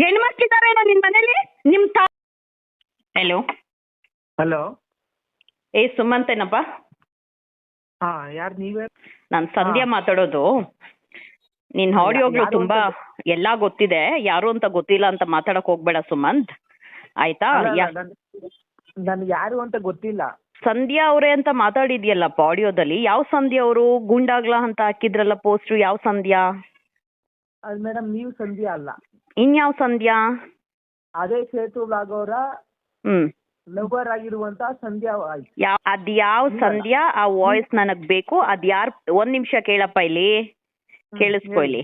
ಹೆಣ್ಮಕ್ಳಿದಾರೇನೋ ನಿನ್ ಮನೇಲಿ? ನಿಮ್ ತಾ ಹಲೋ ಹಲೋ ಏ ಸುಮಂತೇನಪ್ಪ? ಹಾ ಯಾರು ನೀವೇ? ನಾನು ಸಂಧ್ಯಾ ಮಾತಾಡೋದು. ನಿನ್ ಆಡಿಯೋಗಳು ತುಂಬಾ ಎಲ್ಲಾ ಗೊತ್ತಿದೆ. ಯಾರು ಅಂತ ಗೊತ್ತಿಲ್ಲ ಅಂತ ಮಾತಾಡಕ್ ಹೋಗ್ಬೇಡ ಸುಮಂತ್. ಆಯ್ತಾ? ಯಾ- ಯಾರು ಅಂತ ಗೊತ್ತಿಲ್ಲ. ಸಂಧ್ಯಾ ಅವರೇ ಅಂತ ಮಾತಾಡಿದ್ಯಲ್ಲಪ್ಪ ಆಡಿಯೋದಲ್ಲಿ ಯಾವ ಸಂಧ್ಯಾ ಅವರು? ಗುಂಡಾಗ್ಲಾ ಅಂತ ಹಾಕಿದ್ರಲ್ಲ ಪೋಸ್ಟ್ ಯಾವ ಸಂಧ್ಯಾ? ಮೇಡಮ್ ನೀವು ಸಂಧ್ಯಾ ಅಲ್ಲ. ಇನ್ಯಾವ ಸಂಧ್ಯಾ? ಅದೇ ಸೇತು ಬ್ಲಾಗ್ ಅವರ ಹ್ಮ್. ಲವರ್ ಆಗಿರುವಂತ ಸಂಧ್ಯಾ ಅದ್ ಯಾವ ಅದ್ಯಾವ ಸಂಧ್ಯಾ? ಆ ವಾಯ್ಸ್ ನನಗ್ ಬೇಕು. ಅದ್ ಯಾರ್ ಒಂದ್ ನಿಮಿಷ ಕೇಳಪ್ಪ ಇಲ್ಲಿ. ಕೇಳಿಸ್ಕೊ ಇಲ್ಲಿ.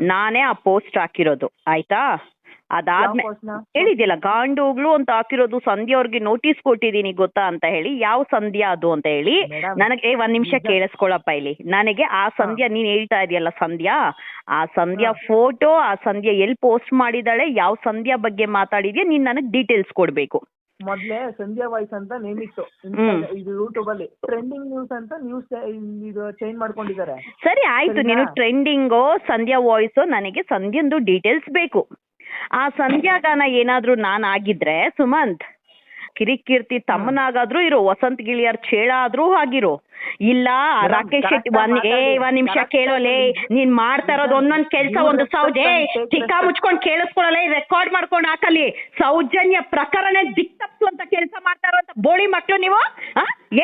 ನಾನೇ ಆ ಪೋಸ್ಟ್ ಹಾಕಿರೋದು. ಆಯ್ತಾ? ಅದಾದ್ಮೇಲೆ ಹೇಳಿದ್ಯಲ್ಲ ಗಾಂಡೋಗ್ಲು ಅಂತ ಹಾಕಿರೋದು ಸಂಧ್ಯಾ ಅವ್ರಿಗೆ ನೋಟಿಸ್ ಕೊಟ್ಟಿದ್ದೀನಿ ಗೊತ್ತಾ ಅಂತ ಹೇಳಿ. ಯಾವ ಸಂಧ್ಯಾ ಅದು ಅಂತ ಹೇಳಿ. ನನಗೆ ಏ ಒಂದ್ ನಿಮಿಷ ಕೇಳಿಸ್ಕೊಳಪ್ಪ ಇಲ್ಲಿ. ನನಗೆ ಆ ಸಂಧ್ಯಾ ನೀನ್ ಹೇಳ್ತಾ ಇದೆಯಲ್ಲ ಸಂಧ್ಯಾ? ಆ ಸಂಧ್ಯಾ ಫೋಟೋ ಆ ಸಂಧ್ಯಾ ಎಲ್ಲಿ ಪೋಸ್ಟ್ ಮಾಡಿದಾಳೆ ಯಾವ ಸಂಧ್ಯಾ ಬಗ್ಗೆ ಮಾತಾಡಿದ್ಯಾ ನೀನ್ ನನಗ್ ಡೀಟೇಲ್ಸ್ ಕೊಡ್ಬೇಕು. ಮೊದ್ಲೇ ಸಂಧ್ಯಾ ವಾಯ್ಸ್ ಅಂತ ನೇಮ್ ಇತ್ತು. ಇದು ಯೂಟ್ಯೂಬ್ ಅಲ್ಲಿ. ಟ್ರೆಂಡಿಂಗ್ ನ್ಯೂಸ್ ಅಂತ ನ್ಯೂಸ್ ಇದು ಚೇಂಜ್ ಮಾಡ್ಕೊಂಡಿದ್ದಾರೆ. ಸರಿ ಆಯ್ತು. ನೀನು ಟ್ರೆಂಡಿಂಗು ಸಂಧ್ಯಾ ವಾಯ್ಸ್ ನನಗೆ ಸಂಧ್ಯಂದು ಡೀಟೇಲ್ಸ್ ಬೇಕು. ಆ ಸಂಧ್ಯಾಗಾನ ಏನಾದ್ರೂ ನಾನ್ ಆಗಿದ್ರೆ ಸುಮಂತ್ ಕಿರಿಕೀರ್ತಿ ತಮ್ಮನಾಗಾದ್ರೂ ಇರೋ ವಸಂತ್ ಗಿಳಿಯರ್ ಚೇಳ ಆದ್ರೂ ಆಗಿರೋ. ಇಲ್ಲ ರಾಕೇಶ್ ಶೆಟ್ಟಿ ಒಂದ್ ಏ ಒಂದ್ ನಿಮಿಷ ಕೇಳೋಲೆ ನೀನ್ ಮಾಡ್ತಾ ಇರೋದು ಒಂದೊಂದ್ ಕೆಲ್ಸ ಒಂದು ಸೌಜೆ ಚಿಕ್ಕ ಮುಚ್ಕೊಂಡ್ ಕೇಳಿಸ್ಕೊಳಲ್ಲ ರೆಕಾರ್ಡ್ ಮಾಡ್ಕೊಂಡು ಹಾಕಲಿ ಸೌಜನ್ಯ ಪ್ರಕರಣ ದಿಕ್ ಅಂತ ಕೆಲಸ ಮಾಡ್ತಾ ಅಂತ ಬೋಳಿ ಮಕ್ಳು ನೀವು?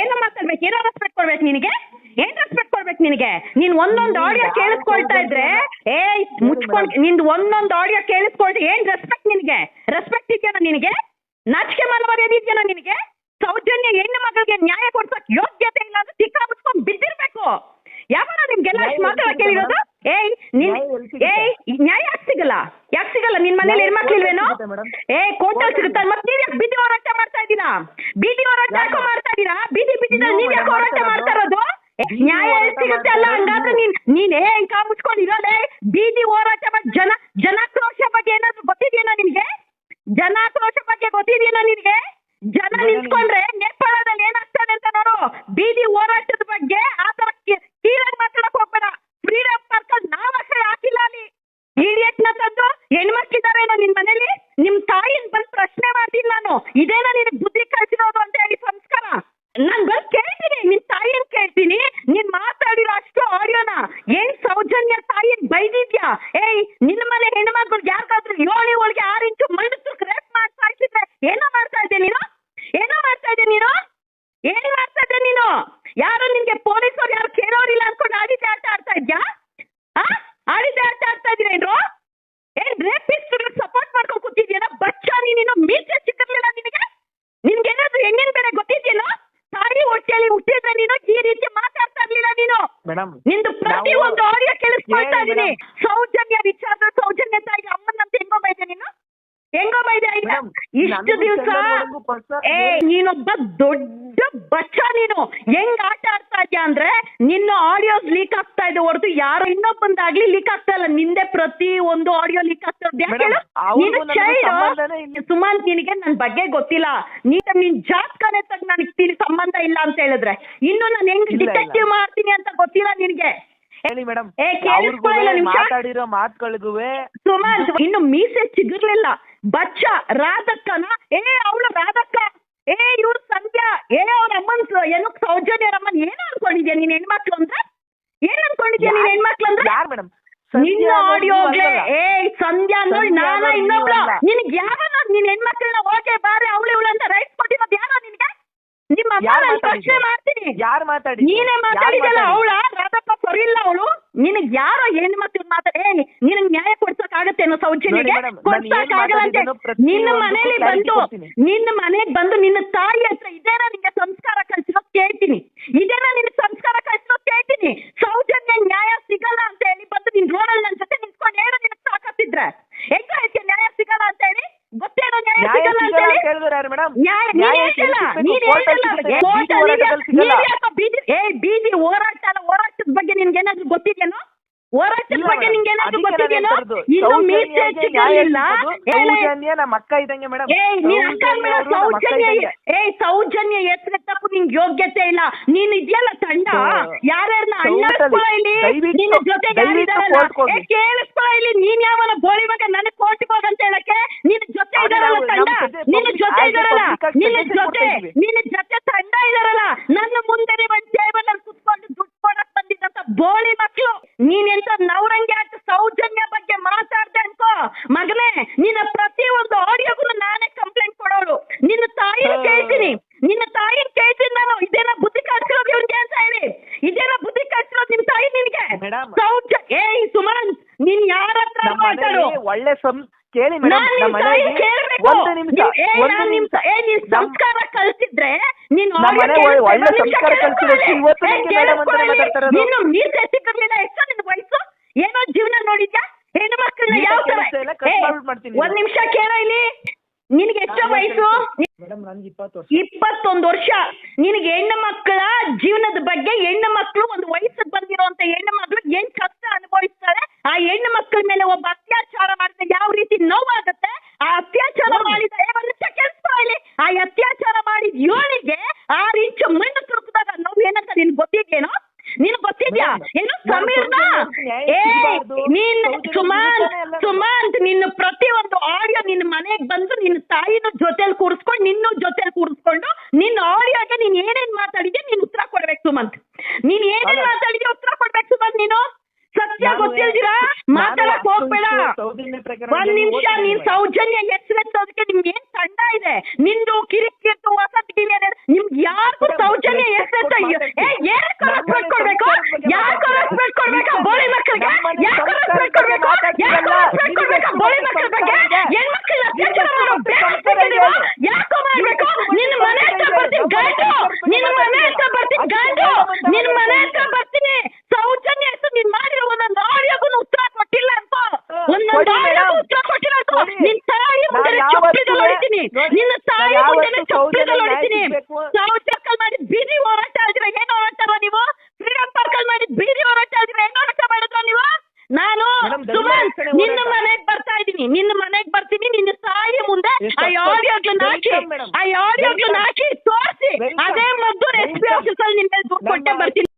ಏನೋ ಮಾತಾಡ್ಬೇಕು ಏನೋ ರೆಸ್ಪೆಕ್ಟ್ ಕೊಡ್ಬೇಕು ನಿನಗೆ? ಏನ್ ರೆಸ್ಪೆಕ್ಟ್ ಕೊಡ್ಬೇಕು ನಿನಗೆ? ನೀನ್ ಒಂದೊಂದ್ ಆಡಿಯೋ ಕೇಳಿಸ್ಕೊಳ್ತಾ ಇದ್ರೆ ಏ ಮುಚ್ಕೊಂಡ್ ನಿಂದ್ ಒಂದೊಂದ್ ಆಡಿಯೋ ಕೇಳಿಸ್ಕೊಳ್ತಾ ಏನ್ ರೆಸ್ಪೆಕ್ಟ್ ನಿನಗೆ? ರೆಸ್ಪೆಕ್ಟ್ ಇದೆಯಾ ನಿನಗೆ? ನಾಚಿಕೆ ಮನವರ್ಯದ ಇದೆಯಾ ನಿನಗೆ? ಸೌಜನ್ಯ ಹೆಣ್ಣು ಮಗಳಿಗೆ ನ್ಯಾಯ ಕೊಡ್ಸಕ್ ಯೋಗ್ಯತೆ ಇಲ್ಲ ಅಂದ್ರೆ ಚಿಕ್ಕ ಮುಚ್ಕೊಂಡ್ ಬಿದ್ದಿರ್ಬೇಕು. ಯಾವಾಗ ನಿಮ್ಗೆಲ್ಲ ಮಾತ್ರ ಕೇಳಿರೋದು? ಏಯ್ ನಿನ್? ಏಯ್ ನ್ಯಾಯ ಯಾಕೆ ಸಿಗಲ್ಲ. ಯಾಕೆ ಸಿಗಲ್ಲ? ನಿನ್ ಮನೇಲಿ ಹೆಣ್ಮಕ್ಳಿಲ್ವೇನೋ. ಏ ಕೋರ್ಟಲ್ಲಿ ಸಿಗುತ್ತ? ಮತ್ತೆ ನೀವ್ ಯಾಕೆ ಬೀದಿ ಹೋರಾಟ ಮಾಡ್ತಾ ಇದ್ದೀರಾ? ಬೀದಿ ಹೋರಾಟ ಯಾಕೆ? ಮಾಡ್ತಾ ಇದ್ದೀರಾ? ಬೀದಿ ಬೀದಿದಲ್ಲಿ ನೀವು ಯಾಕೆ ಹೋರಾಟ ಮಾಡ್ತಾ ಇರೋದು? ನ್ಯಾಯ ಸಿಗುತ್ತೆ ಅಲ್ಲ? ಹಂಗಾದ್ರೆ ನೀನ್ ನೀನ್ ಏ ಕಾ ಮುಚ್ಕೊಂಡಿರೋದೇ? ಬೀದಿ ಹೋರಾಟ ಜನ ಜನಾಕ್ರೋಶ ಬಗ್ಗೆ ಏನಾದ್ರು ಗೊತ್ತಿದೆಯೇನೋ ನಿನ್ಗೆ? ಜನಾಕ್ರೋಶ ಬಗ್ಗೆ ಗೊತ್ತಿದೆಯಲ್ಲ ನಿನ್ಗೆ? ಜನ ನಿಂತ್ಕೊಂಡ್ರೆ ನೇಪಾಳದಲ್ಲಿ ಏನಾಗ್ತದೆ ಅಂತ ನೋಡು. ಬೀದಿ ಹೋರಾಟದ ಬಗ್ಗೆ ಆ ತರ ಕೀಳಾಗಿ ಮಾತಾಡಕ್ ಹೋಗ್ಬೇಡ. ಫ್ರೀಡಮ್ ಪಾರ್ಕ್ ಅಲ್ಲಿ ನಾವ್ ಅಷ್ಟೇ ಹಾಕಿಲ್ಲ ಅಲ್ಲಿ. ನ ತಂದು ಹೆಣ್ಮಕ್ಳಿದಾರೇನೋ ನಿನ್ ಮನೇಲಿ? ನಿಮ್ ತಾಯಿನ್ ಬಂದ್ ಪ್ರಶ್ನೆ ಮಾಡ್ತೀನಿ ನಾನು. ಇದೇನ ನಿನಗ್ ಬುದ್ಧಿ ಕಲ್ಸಿರೋದು ಅಂತ ಹೇಳಿ ಸಂಸ್ಕಾರ ನಾನ್ ಬಂದ್ ಕೇಳ್ತೀನಿ ನಿನ್ ತಾಯಿನ್ ಕೇಳ್ತೀನಿ ನೀನ್ ಮಾತಾಡಿರೋ ಅಷ್ಟು ಆಡಿಯೋನ ಏನ್ ಸೌಜನ್ಯ ತಾಯಿನ್ ಬೈದಿದ್ಯಾ ಏಯ್ ನಿನ್ನ ಮನೆ ಹೆಣ್ಮಕ್ಳು ಯಾರಿಗಾದ್ರೂ ಏಳು ಒಳಗೆ ಆರು ಇಂಚು ಮಣ್ಣು ರೇಪ್ ಮಾಡ್ತಾ ಇದ್ರೆ ಏನೋ ಮಾಡ್ತಾ ಇದ್ದೆ ನೀನು ಏನೋ ಮಾಡ್ತಾ ಇದ್ದೆ ನೀನು ಏನ್ ಮಾಡ್ತಾ ಇದ್ದೆ ನೀನು ಯಾರು ನಿನ್ಗೆ ಪೊಲೀಸರು ಯಾರು ಕೇಳೋರಿಲ್ಲ ಅನ್ಕೊಂಡು ಆಡಿದ್ದೆ ಆಟ ಆಡ್ತಾ ಇದ್ಯಾ ಆ ಆಡಿದ್ದೆ ಆಟ ಆಡ್ತಾ ಇದೀರೇನ್ರು ಏನ್ ರೇಪಿಸ್ಟ್ ಸಪೋರ್ಟ್ ಮಾಡ್ಕೊಂಡು ಕೂತಿದ್ಯೇನೋ ಬಚ್ಚ ನೀನು ಮೀಸೆ ಸಿಕ್ಕಿರ್ಲಿಲ್ಲ ನಿನಗೆ ನಿನ್ಗೇನಾದ್ರೂ ಹೆಣ್ಣಿನ ಬೆಲೆ ಗೊತ್ತಿದ್ಯೇನೋ ತಾಯಿ ಹೊಟ್ಟೆಲಿ ಹುಟ್ಟಿದ್ರೆ ನೀನು ಈ ರೀತಿ ಮಾತಾಡ್ತಾ ಇರ್ಲಿಲ್ಲ ನೀನು ಮೇಡಮ್ ನಿಂದು ಪ್ರತಿ ಒಂದು ಆಡಿಯೋ ಕೇಳಿಸ್ಕೊಳ್ತಾ ಇದೀನಿ. ಸೌಜನ್ಯ ವಿಚಾರದ ಸೌಜನ್ಯ ತಾಯಿ ಅಮ್ಮನಂತ ಹೆಂಗೋ ಬೈದೆ ನೀನು? ಹೆಂಗೋ ಬೈದೆ ಇಷ್ಟು ದಿವಸ ಏ ನೀನೊಬ್ಬ ದೊಡ್ಡ ಬಚ್ಚ ನೀನು. ಹೆಂಗ್ ಆಟ ಆಡ್ತಾ ಇದ್ಯಾ ಅಂದ್ರೆ ನಿನ್ನ ಆಡಿಯೋಸ್ ಲೀಕ್ ಆಗ್ತಾ ಇದೆ ಹೊರತು ಯಾರು ಇನ್ನೊಬ್ಬಂದಾಗ್ಲಿ ಲೀಕ್ ಆಗ್ತಾ ಇಲ್ಲ. ನಿಂದೆ ಪ್ರತಿ ಒಂದು ಆಡಿಯೋ ಲೀಕ್ ಆಗ್ತಾ ಇರೋದು. ಸುಮಂತ್ ನಿನಗೆ ನನ್ ಬಗ್ಗೆ ಗೊತ್ತಿಲ್ಲ. ನೀನ್ ನಿನ್ ಜಾತಕನೇ ತಗ್ ನನಗೆ ತಿಳಿ ಸಂಬಂಧ ಇಲ್ಲ ಅಂತ ಹೇಳಿದ್ರೆ. ಇನ್ನು ನಾನು ಹೆಂಗ್. ಡಿಟೆಕ್ಟಿವ್ ಮಾಡ್ತೀನಿ ಅಂತ ಗೊತ್ತಿಲ್ಲ ನಿನಗೆ. ಹೇಳಿ ಮೇಡಮ್. ಮಾತಾಡಿರೋ ಮಾತುಗಳಿಗೂ ಸುಮಂತ್ ಇನ್ನು ಮೀಸೆ ಚಿಗುರ್ಲಿಲ್ಲ. ಬಚ್ಚ ರಾಧಕ್ಕನ ಏ ಅವಳು ರಾಧಕ್ಕ. ಏ ಇವ್ರು ಸಂಧ್ಯಾ. ಏ ಅವ್ರ ಅಮ್ಮನ್ ಸ- ಏನು ಸೌಜನ್ಯ ಅಮ್ಮನ್ ಏನ್ ಅನ್ಕೊಂಡಿದ್ಯಾ ನೀನ್ ಹೆಣ್ಮಕ್ಳು ಅಂದ್ರೆ? ಏನ್ ಅನ್ಕೊಂಡಿದ್ಯಾ ನೀನ್ ಹೆಣ್ಮಕ್ಳು ಅಂದ್ರೆ? ಯಾರ್ ಮೇಡಮ್? ನಿನ್ನ ಆಡಿಯೋ ಏ ಸಂಧ್ಯಾ ಅಂದ್ರೆ ನಾನ ಇನ್ನೊಬ್ಳು. ನಿನ್ಗೆ ಯಾವನ ನಿನ್ ಹೆಣ್ಮಕ್ಳನ್ನ ಓಕೆ ಬಾರೆ ಅವಳು ಇವಳು ಅಂತ ರೈಟ್ ಕೊಟ್ಟಿರೋದು ಯಾರ ನಿನ್ಗೆ? ನಿಮ್ಮ ಅಮ್ಮ ಯಾರ್ ಪ್ರಶ್ನೆ ಮಾಡ್ತೀನಿ. ಯಾರು ಮಾತಾಡಿ ನೀನೇ ಮಾತಾಡಿದಲ್ಲ ಅವಳ? ರಾಧಪ್ಪ ಸರಿ ಇಲ್ಲ ಅವಳು. ನಿನಗ್ ಯಾರೋ ಹೆಣ್ಮಕ್ಳು ಮಾತಾಡ ನಿನಗ್ ನ್ಯಾಯ ಸೌಜನ್ಯಕ್ಕೆ ಸೌಜನ್ಯಗೆ. ಏನ್ ಕೊಡ್ಸಕ್ ಅಂತ. ನಿನ್ನ ಮನೇಲಿ ಬಂದು. ನಿನ್ನ ಮನೆಗ್ ಬಂದು ನಿನ್ನ ತಾಯಿ ಹತ್ರ ಇದೇನಾ ನಿಂಗೆ ಸಂಸ್ಕಾರ ಕಲ್ಸಿರೋದ್ ಕೇಳ್ತೀನಿ ಇದೇನಾ ನಿನ್ನ ಸಂಸ್ಕಾರ ಕಲ್ಸಿರೋದ್ ಕೇಳ್ತೀನಿ ಸೌಜನ್ಯ ನ್ಯಾಯ ಸಿಗಲ್ಲ ಅಂತ ಹೇಳಿ ಬಂದು ನಿನ್ ರೋಡಲ್ಲಿ ನನ್ನ ಜೊತೆ ನಿಂತ್ಕೊಂಡು ಹೇಳು ನಿನ್ ಸಾಕತ್ತಿದ್ರೆ. ಹೆಂಗ ನ್ಯಾಯ ಸಿಗಲ್ಲ ಅಂತ ಹೇಳಿ? ಗೊತ್ತೇನೋ ನ್ಯಾಯ ಸಿಗಲ್ಲ ಅಂತ ಹೇಳಿ? ಬೀದಿ ಹೋರಾಟ ಹೋರಾಟದ ಬಗ್ಗೆ ನಿನ್ಗೆ ಏನಾದ್ರು ಗೊತ್ತಿದೆಯೋ ಹೋರಾಟದ ಅದಕ್ಕೆ ನಿಂಗೆ ಏನಾದ್ರು ಗೊತ್ತಿದೆಯೇನೋ? ಇನ್ನು ಮೀಸೆ ಹೆಚ್ಚಿಕೊಂಡಿಲ್ಲ ಅಕ್ಕ ಇದಂಗೆ ಮೇಡಮ್. ಏಯ್ ನೀನ್ ಅಕ್ಕ ಅಲ್ಮೇಲೆ ಸೌಜನ್ಯ ಏಯ್ ಸೌಜನ್ಯ ಎತ್ತರ ತಪ್ಪು ನಿಂಗೆ ಯೋಗ್ಯತೆ ಇಲ್ಲ. ನೀನು ಇದೆಯಲ್ಲ ತಂಡ? ಯಾರ್ಯಾರನ್ನ ಅಣ್ಣ ಇಲ್ಲಿ ನಿನ್ನ ಜೊತೆಗೆ ಏ ಕೇಳಿಸ್ಕೊಳ ಇಲ್ಲಿ ನೀನ್ ಯಾವನ ಬೋಳಿ ಮಗ ನನಗೆ ಕೋರ್ಟ್ಗೆ ಹೋಗಂತ ಹೇಳಕ್ಕೆ? ನಿನ್ನ ಜೊತೆ ಇದಾರಲ್ಲ ತಂಡ? ನಿನ್ನ ಜೊತೆ ಇದಾರಲ್ಲ? ನಿನ್ನ ಜೊತೆ ನಿನ್ನ ಜೊತೆ ತಂಡ ಇದಾರಲ್ಲ? ನನ್ನ ಮುಂದೆ ನೀವು ಟೇಬಲ್ ಅಲ್ಲಿ ಕುತ್ಕೊಂಡು ದುಡ್ಡು ಕೊಡಕ್ ಬಂದಿದ್ದಂತ ಬೋಳಿ ಮಕ್ಕಳು ನೀನೆಂತ ನವರಂಗ ಒಳ್ಳೆ ಸಂ ಕೇಳಿ ಮೇಡಮ್ ನಾನ್ ನಿಮ್ ನಮ್ಮ ತಾಯಿ ಮನೇಲಿ ಕೇಳ್ಬೇಕು. ಒಂದು ನಿಮಿಷ ನೀವ್- ಏ, ಒಂದು ನಾನ್ ನಿಮ್ ನಿಮಿಷ. ತ- ಏ, ನೀನ್ ನಮ್ಮ- ಸಂಸ್ಕಾರ ಕಲ್ಸಿದ್ರೆ ನೀನ್ ನಮ್ಮ audio ಮನೆ ಕೇಳ್ತಾ ಒಳ್ಳೆ ಒಂದ್ ನಿಮಿಷ ಸಂಸ್ಕಾರ ಕೇಳ್ಕೊಳ್ಳಿ. ಕಲ್ಸಿರೋದು ಇವತ್ತು ಏ, ನಿಮ್ಗೆ ಮೇಡಮ್ ಅಂತಾನೆ ಕೇಳ್ಕೊಳ್ಳಿ. ಮಾತಾಡ್ತಾ ಇರೋದು. ನೀನು ಮೀಸೆ ಸಿಕ್ಕಿರ್ಲಿಲ್ಲ ಎಷ್ಟು ನಿನ್ ವಯಸ್ಸು? ಏನೋ ಜೀವನ ನೋಡಿದ್ಯಾ? ಹೆಣ್ಣು ಮಕ್ಕಳನ್ನ ಯಾವ ತರ? ಕೇಳಿಸ್ತಾ ಇಲ್ಲ, cut ಏ, ಮಾಡ್ಬಿಟ್ಟು ಮಾಡ್ತೀನಿ ಒಂದ್ ನಿಮಿಷ ಕೇಳೋ ಇಲ್ಲಿ. ನಿನ್ಗೆ ಎಷ್ಟು ವಯಸ್ಸು? ಮೇಡಮ್ ನನ್ಗೆ ಇಪ್ಪತ್ತು ವರ್ಷ. ಇಪ್ಪತ್ತೊಂದು ವರ್ಷ. ನಿನಗೆ ಹೆಣ್ಣು ಮಕ್ಕಳ ಜೀವನದ ಬಗ್ಗೆ ಹೆಣ್ಣು ಮಕ್ಕಳು ಒಂದು ವಯಸ್ಸಿಗೆ ಬಂದಿರುವಂತ ಹೆಣ್ಣು ಮಕ್ಕಳು ಏನ್ ಕಷ್ಟ ಅನುಭವಿಸ್ತಾರೆ? ಆ ಹೆಣ್ಣು ಮಕ್ಕಳ ಮೇಲೆ ಒಬ್ಬ ನೋವಾಗುತ್ತೆ? ಆ ಅತ್ಯಾಚಾರ ಮಾಡಿದ ಕೆಲ್ಸಿ ಇಲ್ಲಿ ಆ ಅತ್ಯಾಚಾರ ಮಾಡಿದ ಯೋಳಿಗೆ ಆರು ಇಂಚು ಮಣ್ಣು ತುರುಕಿದಾಗ ನೋವು ಏನಂತ ನಿನ್ ಗೊತ್ತಿದ್ಯೇನೋ? ನೀನ್ ಗೊತ್ತಿದ್ಯಾ? ಏನು ಸಮೀರ್ನ? ಏ. ನೀನ್ ಸುಮಾಂತ್ ಸುಮಾಂತ್ ನಿನ್ನ ಪ್ರತಿ ಒಂದು ಆಡಿಯೋ ನಿನ್ನ ಮನೆಗೆ ಬಂದು ನಿನ್ನ ತಾಯಿನ ಜೊತೆಲಿ ಕೂರಿಸ್ಕೊಂಡು ನಿನ್ನ ಜೊತೆಲಿ ಕೂರಿಸ್ಕೊಂಡು ನಿನ್ನ ಆಡಿಯೋಗೆ ನೀನ್ ಏನೇನ್ ಮಾತಾಡಿದ್ಯಾ ನೀನ್ ಉತ್ತರ ಕೊಡ್ಬೇಕು ಸುಮಂತ್. ನೀನ್ ಏನೇನ್. ಮಾತಾಡಿದ್ಯಾ ಉತ್ತರ ಕೊಡ್ಬೇಕು ಸುಮಂತ್ ನೀನು? ನಾನು- ಗೊತ್ತಿಲ್ದಿರಾ ಮಾತಾಡಕ್ ಹೋಗ್ಬೇಡ ಒಂದ್ ನಿಮಿಷ ನೀನ್. ಸೌಜನ್ಯ ಹೆಸರೆತ್ತೋದಕ್ಕೆ ನಿಮ್ಗೆ ಏನ್ ತಂಡ ಇದೆ ನಿಂದು ಕಿರಿಕಿತ್ತು ವಸತಿ ನಿಮ್ಗೆ ಯಾರಿಗೂ ಮೇಡಮ್, ಸೌಜನ್ಯ respect ಹೆಸರೆತ್ತ ಕೊಟ್ಟು ಏ ಯಾರಿಗೂ ನಮ್ಮ ರೆಸ್ಪೆಕ್ಟ್ ಕೊಡ್ಬೇಕು ಸಂಸ್ಕಾರದ ಬಗ್ಗೆ ಯಾರಿಗೂ ಮಾತಾಡ್ತೀರಾ? ರೆಸ್ಪೆಕ್ಟ್ ಕೊಡ್ಬೇಕು ಬೋಳಿ ಮಕ್ಕಳಿಗೆ ನಮ್ಮ ಮನೆ ಯಾರಿಗೂ ಸಂಸ್ಕಾರದ ರೆಸ್ಪೆಕ್ಟ್ ಬಗ್ಗೆ ಕೊಡ್ಬೇಕು ಮಾತಾಡ್ತೀರಲ್ಲ? ಯಾರಿಗೂ ರೆಸ್ಪೆಕ್ಟ್ ನಿಮ್ಗೆ ಕೊಡ್ಬೇಕು ಎಷ್ಟು ಬೋಳಿ ಗೊತ್ತು ಮಕ್ಕಳ ಬಗ್ಗೆ ಸಂಸ್ಕಾರ ಇದೆ? ಹೆಣ್ಮಕ್ಳನ್ನ ನಿಮ್ಗೆ ಅತ್ಯಾಚಾರ ಎಷ್ಟು ಮಾಡೋ ಗೊತ್ತು ಬೇಡ ಸಂಸ್ಕಾರ ಅಂತಿದ್ದೀರಾ? ಇದೆ? ಯಾಕೋ ಮಾಡ್ಬೇಕು ಎಷ್ಟು ನಿನ್ನ ಗೊತ್ತು ಮನೆ ಹತ್ರ ಸಂಸ್ಕಾರ ಬರ್ತೀನಿ ಇದೆ? ಗಂಟು ನಮ್ಮ ನಿನ್ನ ಮನೆ ಹತ್ರ ಬರ್ತೀನಿ ಅದಕ್ಕೆ ಗಂಟು ಸಂಬಂಧ ನಿನ್ನ ಮನೆ ಹತ್ರ ಮಾತಾಡ್ತೀನಿ. ಬರ್ತೀನಿ ಸೌಜನ್ಯ ಹೆಸರು ನೀನ್ ಮಾಡಿರೋ ಒಂದೊಂದು ಆಡಿಯೋಗೂ ಉತ್ತರ ಕೊಟ್ಟಿಲ್ಲ ಅಂತ ಒಂದೊಂದು ಕೊಡಿ ಮೇಡಮ್. ಉತ್ತರ ಕೊಟ್ಟಿಲ್ಲ ಅಂತ ಕೊಡಿ. ನಿನ್ ತಾಯಿ ಮುಂದೆ ನಾನು ಹೊಡಿತೀನಿ ನಿನ್ನ ನಾನು ಮುಂದೆ ಯಾವತ್ತೂ ಚಪ್ಪಿದಲ್ಲಿ ಸೌಜನ್ಯ ಹೊಡಿತೀನಿ ನ್ಯಾಯಿಸ್ಬೇಕು. ನಾವು ಚಕ್ಕಲ್ ಮಾಡಿ ಬೀದಿ ಹೋರಾಟ ಆದ್ರೆ ಏನ್ ಹೋರಾಟ ನೀವು ಫ್ರೀಡಂ ಪಾರ್ಕ್ ಅಲ್ಲಿ ಮಾಡಿ ಬೀದಿ ಹೋರಾಟ ಆದ್ರೆ ಏನ್ ಹೋರಾಟ ಮಾಡಿದ್ರ ನೀವು ನಾನು ರಕ್ಷಣೆ ನಿನ್ನ ಹೋರಾಟ. ಮನೆಗ್ ಬರ್ತಾ ಇದೀನಿ ನಿನ್ನ ಮನೆಗ್ ಬರ್ತೀನಿ ನಿನ್ನ ತಾಯಿ ಮುಂದೆ ಆ ಹಾಕಿ Welcome, madam. ಆ ಆಡಿಯೋಗಳನ್ನ ಹಾಕಿ ತೋರಿಸಿ Welcome. ಅದೇ ಮದ್ದು ಎಸ್ ಪಿ Welcome. ಆಫೀಸಲ್ಲಿ ದುಡ್ಡು ಕೊಟ್ಟೆ ನಮ್ಮ- ಬರ್ತೀನಿ